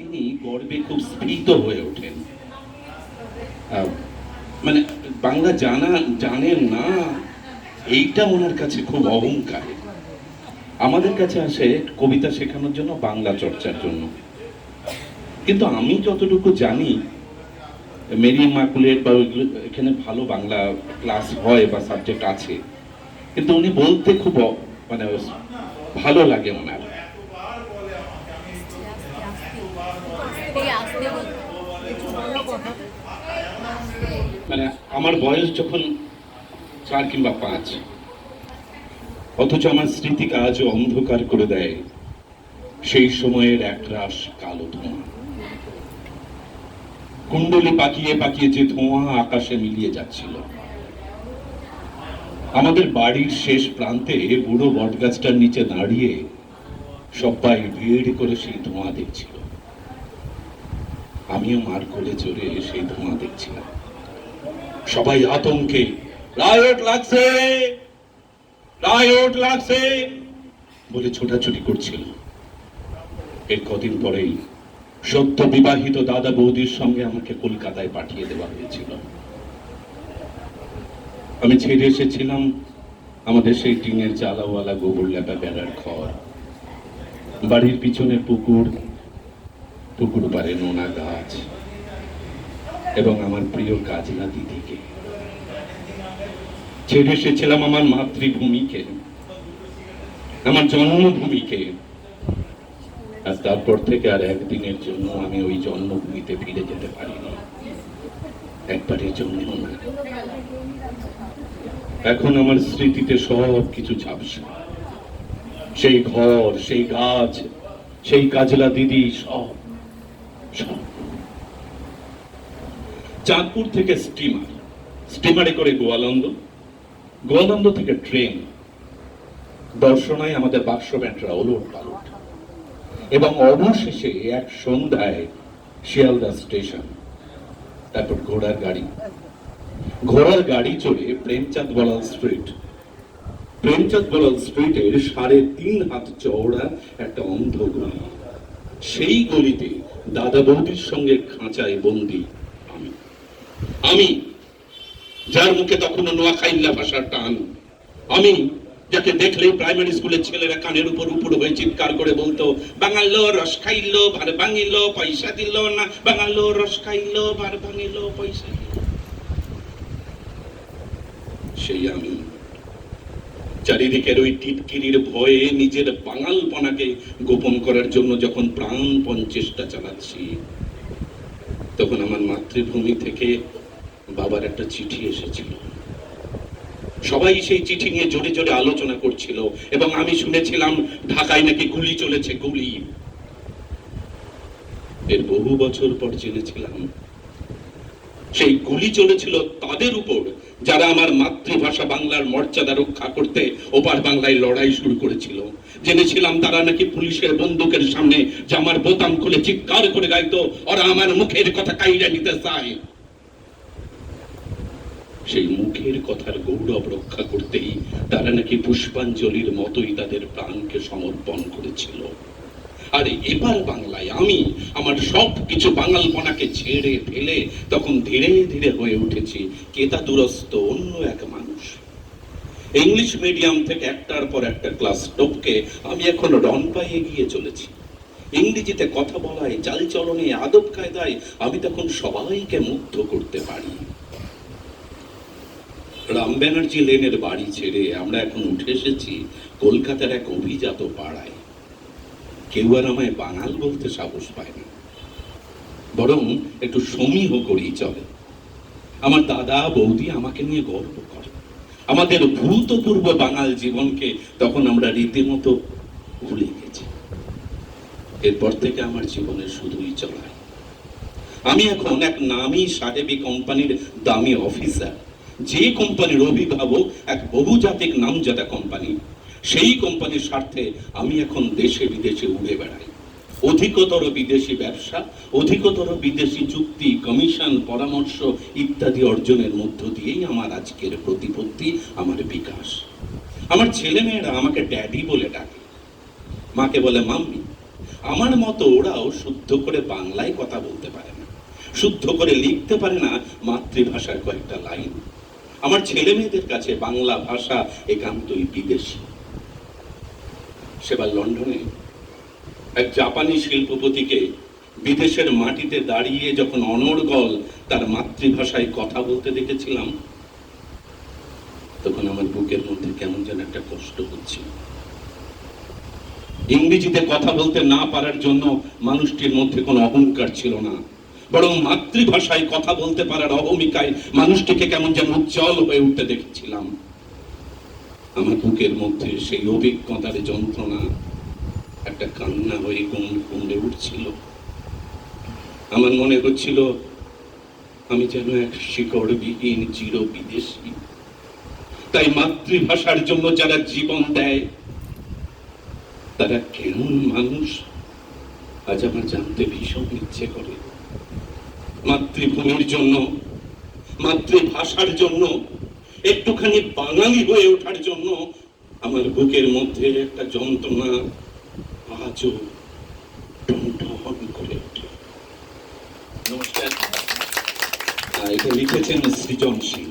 তিনি গর্বে খুব স্ফীত হয়ে ওঠেন। মানে বাংলা জানা, জানেন না, এইটা ওনার কাছে খুব অহংকার। আমাদের কাছে আসে কবিতা শেখানোর জন্য, বাংলা চর্চার জন্য। কিন্তু আমি যতটুকু জানি, মেরি মাকুলেট বা ওইগুলো, এখানে ভালো বাংলা ক্লাস হয় বা সাবজেক্ট আছে। কিন্তু উনি বলতে খুব মানে ভালো লাগে ওনার থেকে আসতে বল মানে আমার বয়স যখন চার কিংবা পাঁচ, অথচ আমার স্মৃতিকে আজও অন্ধকার করে দেয় সেই সময়ের একরাশ কালো ধোঁয়া। কুণ্ডলি পাকিয়ে পাকিয়ে যে ধোঁয়া আকাশে মিলিয়ে যাচ্ছিল। আমাদের বাড়ির শেষ প্রান্তে বুড়ো বটগাছটার নিচে দাঁড়িয়ে সবাই ভিড় করে সেই ধোঁয়া দেখছিল। আমিও মার কোলে চড়ে সেই ধোঁয়া দেখছিলাম। সবাই আতঙ্কে, রায়ট লাগছে! রায়ট লাগছে! বলে ছোটাছুটি করছিল। এর কদিন পরেই সত্য বিবাহিত দাদা বৌদির সঙ্গে আমাকে কলকাতায় পাঠিয়ে দেওয়া হয়েছিল। আমি ছেড়ে এসেছিলাম আমাদের সেই টিনের চালাওয়ালা গোবর লেপা বেড়ার ঘর। বাড়ির পিছনের পুকুর পুকুর পারে নোনা গাছ এবং আমার প্রিয় কাজলা দিদিকে। ছেড়ে এসেছিলাম আমার মাতৃভূমিকে, আমার জন্মভূমিকে, আর তারপর থেকে আর একদিনের জন্য আমি ওই জন্মভূমিতে ফিরে যেতে পারিনি। একবারের জন্য এখন আমার স্মৃতিতে সব কিছু ঝাপসা। সেই ঘর, সেই গাছ, সেই কাজলা দিদি সব। চাঁদপুর থেকে স্টিমার। স্টিমারে করে গোয়ালন্দ গোয়ালন্দ থেকে ট্রেন। দর্শনায় আমাদের বাক্স ব্যান্ডরা ওলট পালট। এবং অবশেষে এক সন্ধ্যায় শিয়ালদা স্টেশন। তারপর ঘোড়ার গাড়ি। ঘোড়ার গাড়ি চড়ে প্রেমচাঁদ বলাল স্ট্রিট। প্রেমচাঁদ বলাল স্ট্রিটের সাড়ে তিন হাত চওড়া একটা অন্ধ গলি। সেই গলিতে দাদা বৌদির সঙ্গে খাঁচায় বন্দি আমি। আমি, যার মুখে তখনও নোয়াখাইল্লা ভাষার টান। আমি, যাকে দেখলেই প্রাইমারি স্কুলের ছেলেরা কানের উপর উপর হয়ে চিৎকার করে বলতো, বাঙালো, রস খাইলো, ভার ভাঙিলো, পয়সা দিল না। বাঙালো, রস খাইলো, ভার ভাঙিলো, পয়সা দিল। সেই আমি চারিদিকের ওই টিটকিরির ভয়ে নিজের বাঙালপনাকে গোপন করার জন্য যখন প্রাণপণ চেষ্টা চালাচ্ছি, তখন আমার মাতৃভূমি থেকে বাবার একটা চিঠি এসেছিল। সবাই সেই চিঠি নিয়ে জোরে জোরে আলোচনা করছিল এবং আমি শুনেছিলাম ঢাকায় নাকি গুলি চলেছে, গুলি। এর বহু বছর পর জেনেছিলাম, সেই গুলি চলেছিল তাদের উপর যারা আমার মাতৃভাষা বাংলার মর্যাদা রক্ষা করতে ওপার বাংলায় লড়াই শুরু করেছিল। জেনেছিলাম তারা নাকি পুলিশের বন্দুকের সামনে জামার বোতাম খুলে চিৎকার করে গাইতো, ওরা আমার মুখের কথা কাইরা নিতে চায়। সেই মুখের কথার গৌরব রক্ষা করতেই তারা নাকি পুষ্পাঞ্জলির মতোই তাদের প্রাণকে সমর্পণ করেছিল। আর এবার বাংলায় আমি আমার সব কিছু বাঙালপনাকে ছেড়ে ফেলে তখন ধীরে ধীরে হয়ে উঠেছি কেতা দুরস্ত অন্য এক মানুষ। ইংলিশ মিডিয়াম থেকে একটার পর একটা ক্লাস টপকে আমি এখন রন পাই এগিয়ে চলেছি। ইংরেজিতে কথা বলায় চালচলনে আদব কায়দায় আমি তখন সবাইকে মুগ্ধ করতে পারি। রাম ব্যানার্জি লেনের বাড়ি ছেড়ে আমরা এখন উঠে এসেছি কলকাতার এক অভিজাত পাড়ায়। কেউ আর আমায় বাঙাল বলতে সাহস পায় না। বরং একটু সমীহ করেই চলে। আমার দাদা, বৌদি আমাকে নিয়ে গর্ব করে। আমাদের ভূতপূর্ব বাঙাল জীবনকে তখন আমরা রীতিমতো ভুলে গেছি। এরপর থেকে আমার জীবনের শুধুই চলায় আমি এখন এক নামী সাহেবী কোম্পানির দামি অফিসার। যে কোম্পানির অভিভাবক, এক বহুজাতিক নামজাদা কোম্পানি। সেই কোম্পানির স্বার্থে আমি এখন দেশে বিদেশে উড়ে বেড়াই। অধিকতর বিদেশি ব্যবসা, অধিকতর বিদেশি চুক্তি, কমিশন, পরামর্শ ইত্যাদি অর্জনের মধ্য দিয়েই আমার আজকের প্রতিপত্তি, আমার বিকাশ। আমার ছেলেমেয়েরা আমাকে ড্যাডি বলে ডাকে। মাকে বলে মাম্মি। আমার মতো ওরাও শুদ্ধ করে বাংলায় কথা বলতে পারে না। শুদ্ধ করে লিখতে পারে না মাতৃভাষার কয়েকটা লাইন। আমার ছেলে মেয়েদের কাছে বাংলা ভাষা একান্তই বিদেশি। সেবার লন্ডনে এক জাপানি শিল্পপতিকে বিদেশের মাটিতে দাঁড়িয়ে যখন অনর্গল তার মাতৃভাষায় কথা বলতে দেখেছিলাম, তখন আমার বুকের মধ্যে কেমন যেন একটা কষ্ট হচ্ছিল ইংরেজিতে কথা বলতে না পারার জন্য মানুষটির মধ্যে কোনো অহংকার ছিল না, বরং মাতৃভাষায় কথা বলতে পারার অহমিকায় মানুষটিকে কেমন যেন উজ্জ্বল হয়ে উঠতে দেখেছিলাম। আমার বুকের মধ্যে সেই অভিজ্ঞতার যন্ত্রণা, একটা কান্না হয়ে গুম কুমড়ে উঠছিল। আমার মনে হচ্ছিল, আমি যেন এক শিকড়বিহীন চির বিদেশি তাই মাতৃভাষার জন্য যারা জীবন দেয়, তারা কেমন মানুষ, আজ আমার জানতে ভীষণ ইচ্ছে করে। মাতৃভূমির জন্য, মাতৃভাষার জন্য একটুখানি বাঙালি হয়ে ওঠার জন্য আমার বুকের মধ্যে একটা যন্ত্রণা আজও করে ওঠে। নমস্কার। এটা লিখেছেন সৃজনশীল।